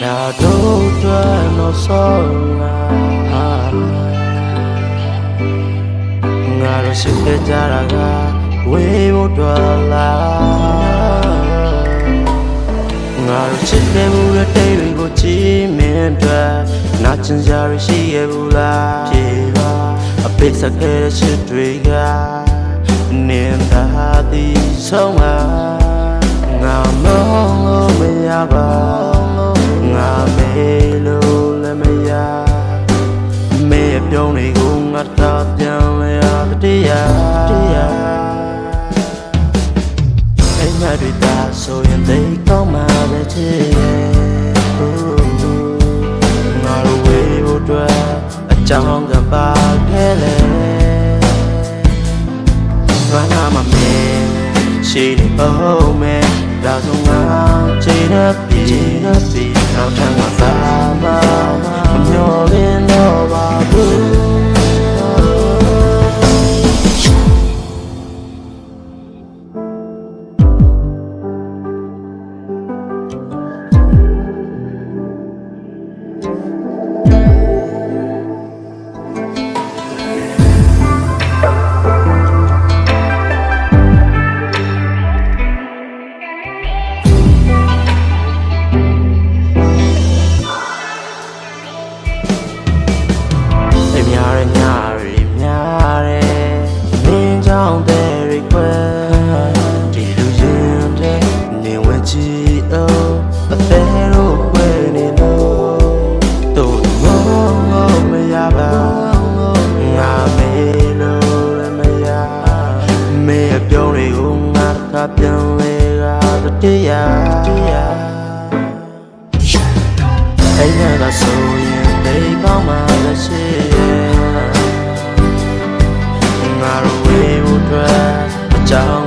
တို့တွေ့လို့ဆောငါငါတို့ရှိခဲ့ကြတာကဝေးဖို့တော်လားငါတို့ချစ်ခဲ့မှုတဲ့တိတ်တွေကိုကြည့်မင်းအတွက်နာကျင်စရာရှိရဲ့ဘူးလားပြေပါအပိတ်ဆက်ခဲ့တဲ့ချစ်တွေကနင်းသာသည်ဆုံးမငါမလို့မရပါ ပြန်လဲရတရားတရားအိမ်မက်တွေသာဆိုရင်သိကောင်းမှာပဲချစ်ရဲ့ငါတို့ဝေးဖို့အတွက်အကြောင်းကပါခဲ့လေငါနာမမင်းရှိနေအောင်မဲဒါဆိုငါချိန်ရပြီချိန်ရပြီနောက်ထပ် ကြည့်အောင်အသေးတို့ခွဲနေလို့တို့မောမရပါငါမေလို့လည်းမရမေအပြုံးတွေကိုငါကပြန်လေကတရားတရားအိမ်ထဲကဆိုရင်တိတ်ကောင်းမှလည်းရှိရဲ့ငါတို့ဝေးဖို့အတွက်အကြောင်း